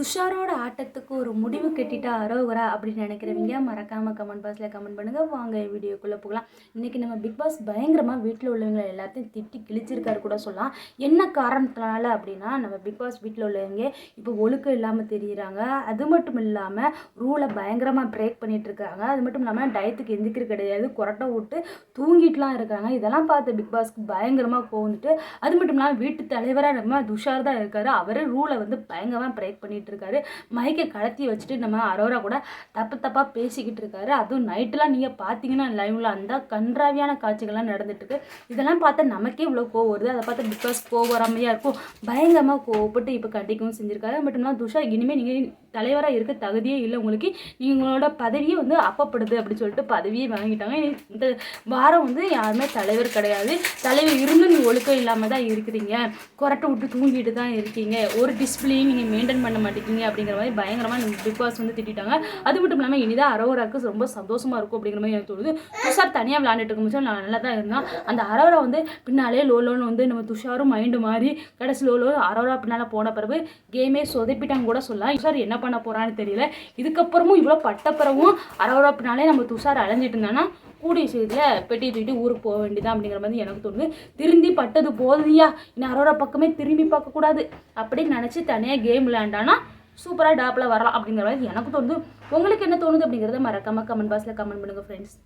துஷாரோட ஆட்டத்துக்கு ஒரு முடிவு கட்டிட்டா அரோகரா அப்படின்னு நினைக்கிறவங்க மறக்காமல் கமெண்ட் பாக்ஸில் கமெண்ட் பண்ணுங்கள் வாங்க வீடியோக்குள்ளே போகலாம். இன்றைக்கி நம்ம பிக் பாஸ் பயங்கரமாக வீட்டில் உள்ளவங்க எல்லாத்தையும் திட்டி கிழிச்சிருக்காரு கூட சொல்லலாம். என்ன காரணத்தினால அப்படின்னா நம்ம பிக் பாஸ் வீட்டில் உள்ளவங்க இப்போ ஒழுக்கம் இல்லாமல் தெரியுறாங்க. அது மட்டும் இல்லாமல் ரூலை பயங்கரமாக பிரேக் பண்ணிட்டு இருக்காங்க. அது மட்டும் இல்லாமல் டயத்துக்கு எந்திக்கிற கிடையாது. கொரட்டை விட்டு தூங்கிட்டுலாம் இருக்காங்க. இதெல்லாம் பார்த்து பிக் பாஸ்க்கு பயங்கரமாக கோவந்துட்டு அது மட்டும் இல்லாமல் வீட்டு தலைவராக நம்ம துஷார் தான் இருக்காரு. அவரே ரூலை வந்து பயங்கரமாக பிரேக் பண்ணிட்டு இருக்காரு மைக்கை கலத்தி வச்சுட்டு நம்ம அரோரா கூட தப்பு தப்பாக பேசிக்கிட்டு இருக்காரு அதுவும் நைட்டெலாம் நீங்கள் பார்த்தீங்கன்னா லைவ்ல அந்த கன்றாவியான காட்சிகள்லாம் நடந்துட்டு இருக்கு இதெல்லாம் பார்த்தா நமக்கே இவ்வளோ கோவம் வருது. அதை பார்த்தா பிகாஸ் கோவம் வராமையாக இருக்கும். பயங்கரமாக கோவப்பட்டு இப்போ கண்டிக்கவும் செஞ்சிருக்காரு. அது மட்டும் இல்லாமல் இனிமேல் நீங்கள் தலைவராக இருக்க தகுதியே இல்லை உங்களுக்கு. நீங்களோட பதவியே வந்து அப்பப்படுது அப்படின்னு சொல்லிட்டு பதவியே வாங்கிட்டாங்க. இந்த வாரம் வந்து யாருமே தலைவர் கிடையாது. தலைவர் இருந்தும் நீங்கள் ஒழுக்கம் இல்லாமல் தான் இருக்கிறீங்க. கொரட்டை விட்டு தூங்கிட்டு தான் இருக்கீங்க. ஒரு டிஸ்பிளேயும் நீங்கள் மெயின்டைன் பண்ண மாட்டேங்கிங்க அப்படிங்கிற மாதிரி பயங்கரமாக நம்ம பிக் பாஸ் வந்து திட்டாங்க அது மட்டும் இல்லாமல் இனிதான் அரோராக்கு ரொம்ப சந்தோஷமாக இருக்கும் அப்படிங்கிற மாதிரி எனக்கு தோணுது. துஷார் தனியாக விளாண்டுட்டு இருக்கும்போது நான் நல்லா தான் இருந்தான். அந்த அரோரா வந்து பின்னாலே லோ லோன்னு வந்து நம்ம துஷாரும் மைண்டு மாறி கடைசி லோ லோ அரோரா பின்னால் போன பிறகு கேமே சொதப்பிட்டாங்க கூட சொல்லலாம். துஷார் என்ன பண்ண போகிறான்னு தெரியல. இதுக்கப்புறமும் இவ்வளோ பட்ட அரவரப்புனாலே நம்ம துஷார் அலைஞ்சிட்டு இருந்தானா கூடிய சீக்கிரத்தில் பெட்டி தூக்கிட்டு ஊருக்கு போக வேண்டியதான் அப்படிங்கிற மாதிரி எனக்கு தோணுது. திரும்பி பட்டது போதுயா இன்னும் அரோரா பக்கமே திரும்பி பார்க்கக்கூடாது அப்படின்னு நினச்சி தனியாக கேம் விளையாண்டானா சூப்பராக டாப்பில் வரலாம் அப்படிங்கிற மாதிரி எனக்கு தோணுது. உங்களுக்கு என்ன தோணுது அப்படிங்கிறத மறக்காமல் கமெண்ட் பாக்ஸில் கமெண்ட் பண்ணுங்கள் ஃப்ரெண்ட்ஸ்